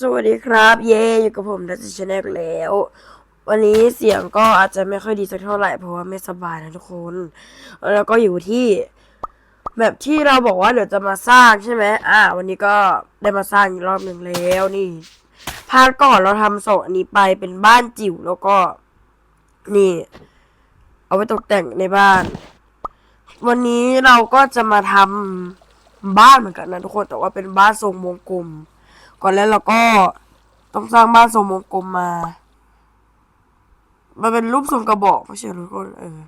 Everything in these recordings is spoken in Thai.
สวัสดีครับ เย่อยู่กับผมดัชชแนลแล้ว วันนี้เสียงก็อาจจะไม่ค่อยดีสักเท่าไหร่เพราะว่าไม่สบายนะทุกคน แล้วก็อยู่ที่แบบที่เราบอกว่าเดี๋ยวจะมาสร้างใช่ไหมอ่า วันนี้ก็ได้มาสร้างอีกรอบหนึ่งแล้วนี่พาร์ทก่อนเราทำโซนอันนี้ไปเป็นบ้านจิ๋วแล้วก็ นี่ เอาไว้ตกแต่งในบ้าน วันนี้เราก็จะมาทำบ้านเหมือนกันนะทุกคนแต่ว่าเป็นบ้านทรงวงกลม ก่อนแล้วเราก็ต้องสร้างบ้านทรงวงกลมมา มันเป็นรูปทรงกระบอกไม่ใช่หรอกคนเออ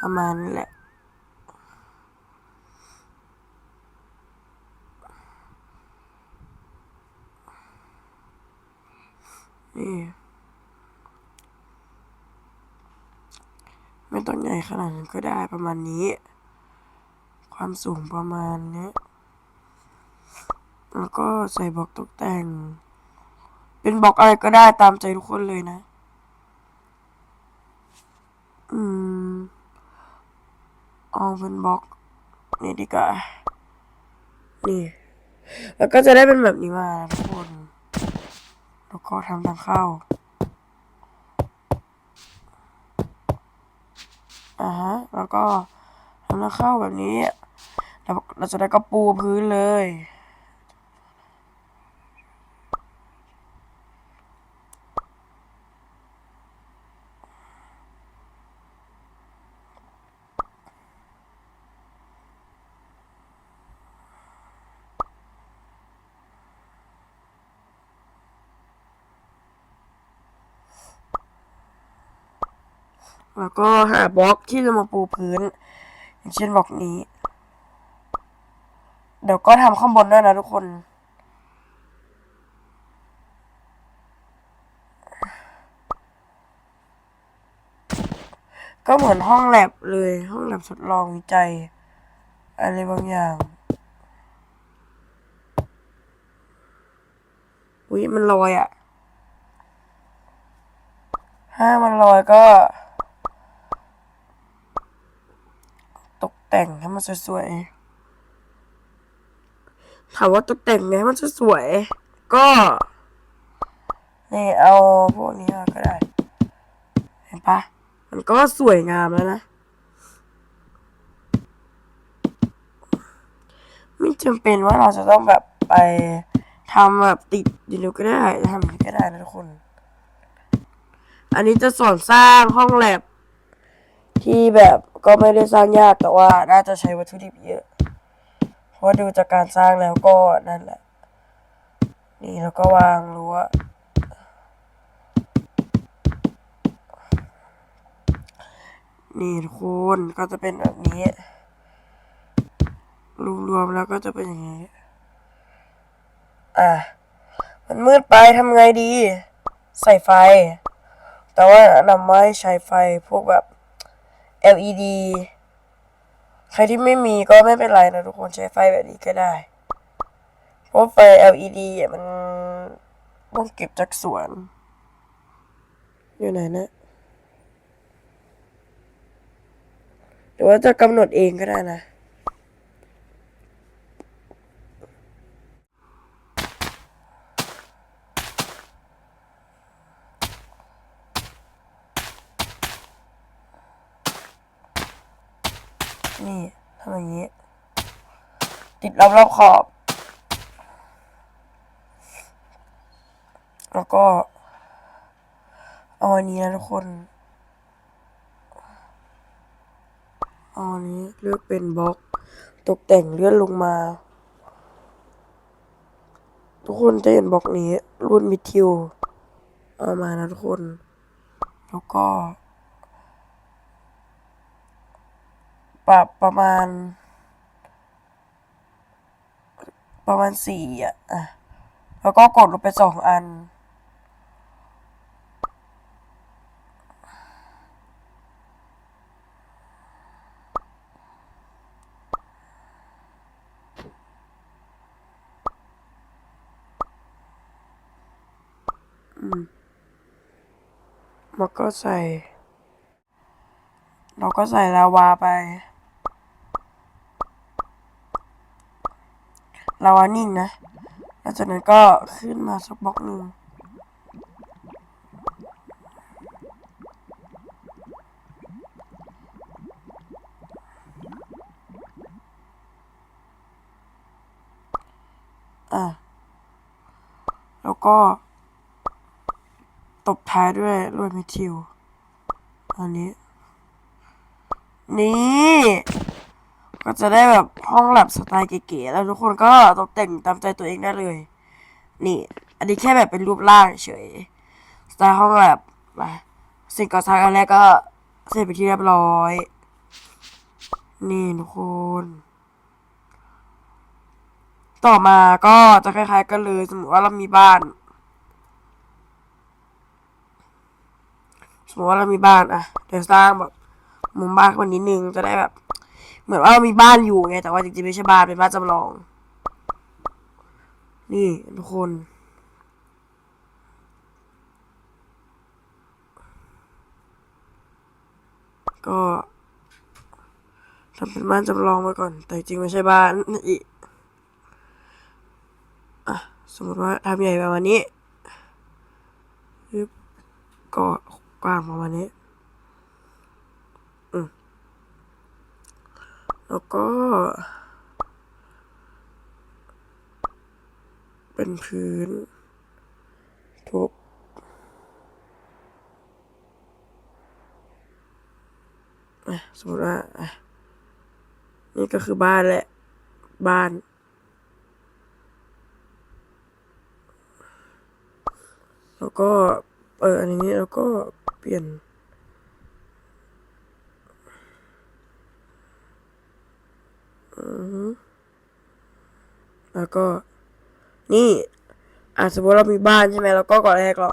ประมาณนี้แหละ นี่ ไม่ต้องใหญ่ขนาดนั้นก็ได้ประมาณนี้ ความสูงประมาณนี้ แล้วก็ใส่บล็อกตกแต่ง เป็นบล็อกอะไรก็ได้ตามใจทุกคนเลยนะ อืม เอาเป็นบล็อกนี่ดีกว่า นี่ แล้วก็จะได้เป็นแบบนี้มาทุกคน แล้วก็ทำทางเข้า อ่าฮะ แล้วก็ทำทางเข้าแบบนี้ แล้วเราจะได้ก็ปูพื้นเลย แล้วก็หาบล็อกที่จะมาปูพื้น อย่างเช่นบล็อกนี้ เดี๋ยวก็ทำข้างบนด้วยนะทุกคน ก็เหมือนห้องแลบเลยห้องแลบทดลองวิจัย อะไรบางอย่างอุ้ยมันลอยอะ่ะ ถ้ามันลอยก็ ตก แต่งให้มันสวยๆถามว่าตกแต่งไงให้มันสวยๆก็นี่เอาพวกนี้มาก็ได้ เห็นปะมันก็สวยงามแล้วนะ ไม่จำเป็นว่าเราจะต้องแบบไปทำแบบติดอยู่เดียวก็ได้ทำอย่างนี้ก็ได้นะทุกคน อันนี้จะสอนสร้างห้องแลบ ที่แบบก็ไม่ได้สร้างยากแต่ว่าน่าจะใช้วัตถุดิบเยอะเพราะาดูจากการสร้างแล้วก็นั่นแหละ นี่แล้วก็วางรั้วนี่ทุกคนก็จะเป็นแบบนี้รวมๆแล้วก็จะเป็นอย่างนี้อะมันมืดไปทำไงดี ใส่ไฟ แต่ว่านำไว้ใช้ไฟพวกแบบ LED ใครที่ไม่มีก็ไม่เป็นไรนะทุกคนใช้ไฟแบบนี้ก็ได้ เพราะไฟ LED อะมันต้องเก็บจากสวน อยู่ไหนนะหรือว่าจะกำหนดเองก็ได้นะ นี่ทำอย่างนี้ ติดรอบรอบขอบ แล้วก็เอาอันนี้นะทุกคนเอาอันนี้เลือกเป็นบล็อก ตกแต่งเลื่อนลงมา ทุกคนจะเห็นบล็อกนี้ รุ่นมิทิวเอามานะทุกคน แล้วก็ ปรับประมาณ ประมาณสี่อะอะ แล้วก็กดลงไปสองอัน อืมแล้วก็ใส่ เราก็ใส่ลาวาไป ลาวานิ่งนะแล้วจากนั้นก็ขึ้นมาสักบล็อกหนึ่งอะแล้วก็ ตบท้ายด้วยลวดเมทิลอันนี้ นี่ ก็จะได้แบบห้องแลบสไตล์เก๋ๆแล้วทุกคนก็ตกแต่งตามใจตัวเองได้เลย นี่ อันนี้แค่แบบเป็นรูปร่างเฉยสไตล์ห้องแลบมาสิ่งก่อสร้างอันแรกก็เสร็จไปที่เรียบร้อย นี่ทุกคน ต่อมาก็จะคล้ายๆกันเลยสมมติว่าเรามีบ้าน สมมติว่าเรามีบ้านอะเดี๋ยวสร้างแบบมุมบ้านขึ้นมานิดนึงจะได้แบบ เหมือนว่าเรามีบ้านอยู่ไง แต่ว่าจริงๆไม่ใช่บ้านเป็นบ้านจำลอง นี่ทุกคนก็ทำเป็นบ้านจำลองไว้ก่อน แต่จริงไม่ใช่บ้านอีกอะสมมติว่าทำใหญ่ประมาณนี้ก็กว้างประมาณนี้ อืม แล้วก็ เป็นพื้น ทุบสมมติว่านี่ก็คือบ้านแหละ บ้าน แล้วก็ เอออันนี้แล้วก็เปลี่ยน อือฮึ แล้วก็ นี่อะสมมติเรามีบ้านใช่ไหมแล้วก็ก่อนแรกเรา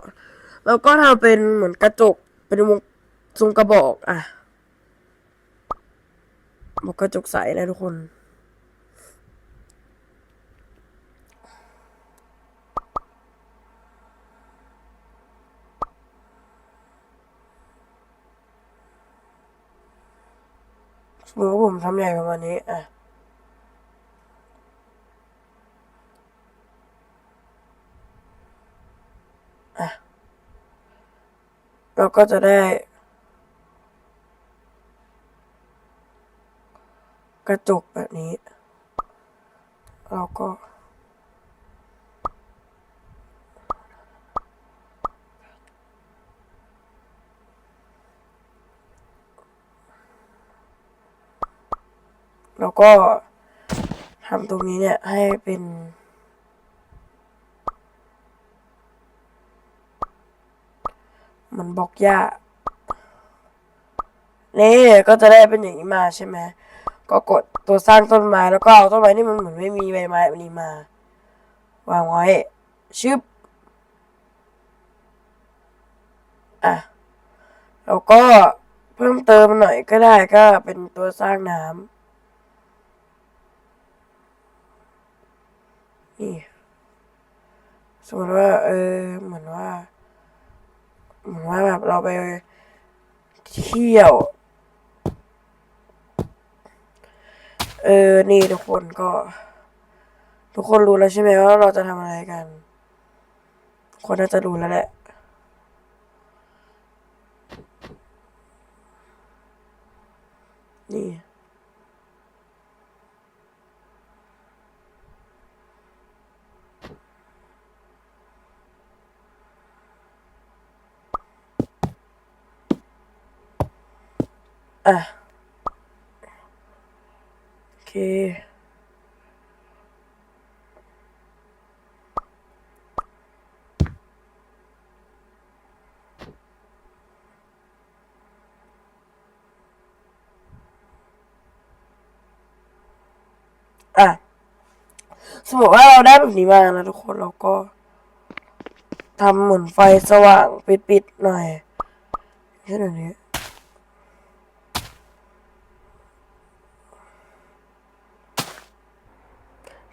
แล้วก็ทำเป็นเหมือนกระจกเป็นวงทรงกระบอกอะบอกกระจกใสนะทุกคน สมมติว่าผมทำใหญ่ประมาณนี้อะ เราก็จะได้ กระจกแบบนี้ เราก็แล้วก็ทำตรงนี้เนี่ยให้เป็น มันบล็อกหญ้านี่ก็จะได้เป็นอย่างนี้มาใช่ไหมก็กดตัวสร้างต้นไม้แล้วก็เอาต้นไม้ที่มันเหมือนไม่มีใบไม้แบบนี้มา วางไว้ชึบอะแล้วก็เพิ่มเติมหน่อยก็ได้ก็เป็นตัวสร้างน้ำนี่สมมติว่าเออเหมือนว่า เหมือนว่าแบบเราไปเที่ยว เออ นี่ทุกคนก็ ทุกคนรู้แล้วใช่ไหมว่าเราจะทำอะไรกัน คนน่าจะรู้แล้วแหละนี่ อะ โอเค อะ สมมติว่าเราได้แบบนี้มานะทุกคนเราก็ทำเหมือนไฟสว่างปิดๆหน่อยแค่นี้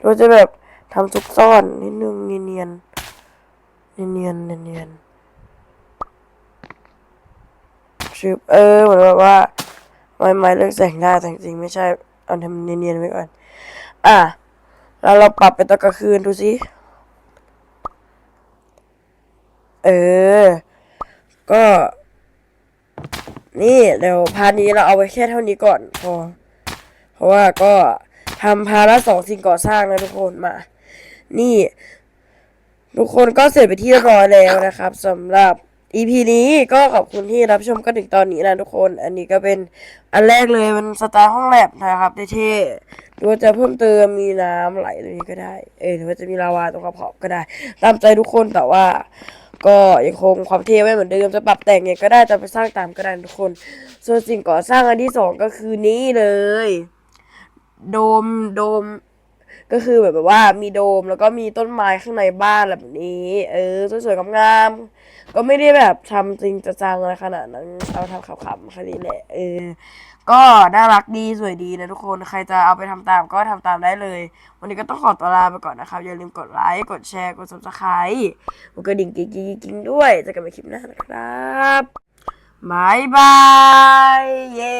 เราจะแบบทำซุกซ่อนนิดนึงเนียนๆเนียนๆเนียนๆชึบเออเหมือนแบบว่าไม้ไม้เลือกแสงได้แต่จริงๆไม่ใช่เอาทำเนียนๆไว้ก่อน อะ แล้วเราปรับเป็นตอนกลางคืนดูสิ เออ ก็ นี่เดี๋ยวพาร์ทนี้เราเอาไว้แค่เท่านี้ก่อนพอ เพราะว่าก็ ทำพาระสองสิ่งก่อสร้างนะทุกคนมา นี่ ทุกคนก็เสร็จไปที่เรียบร้อยแล้วนะครับสำหรับ EP นี้ก็ขอบคุณที่รับชมกันถึงตอนนี้นะทุกคน อันนี้ก็เป็นอันแรกเลยมันสไตล์ห้องแลบนะครับเท่ๆหรือว่าจะเพิ่มเติมมีน้ำไหลตรงนี้ก็ได้ เออหรือว่าจะมีลาวาตรงกระเพาะก็ได้ ตามใจทุกคนแต่ว่าก็ยังคงความเท่ไว้เหมือนเดิมจะปรับแต่งไงก็ได้จะไปสร้างตามก็ได้ทุกคน ส่วนสิ่งก่อสร้างอันที่สองก็คือนี้เลย โดมโดม ก็คือแบบแบบว่ามีโดมแล้วก็มีต้นไม้ข้างในบ้านแบบนี้ เออสวยๆงามๆก็ไม่ได้แบบทำจริงจังอะไรขนาดนั้นเอาทำขำๆแค่นี้แหละเออก็น่ารักดีสวยดีนะทุกคนใครจะเอาไปทำตามก็ทำตามได้เลย วันนี้ก็ต้องขอตัวลาไปก่อนนะครับ อย่าลืมกดไลค์ กดแชร์ กด subscribe กดกระดิ่งกิ๊งๆๆๆด้วยเจอกันใหม่คลิปหน้านะครับบายบาย เย้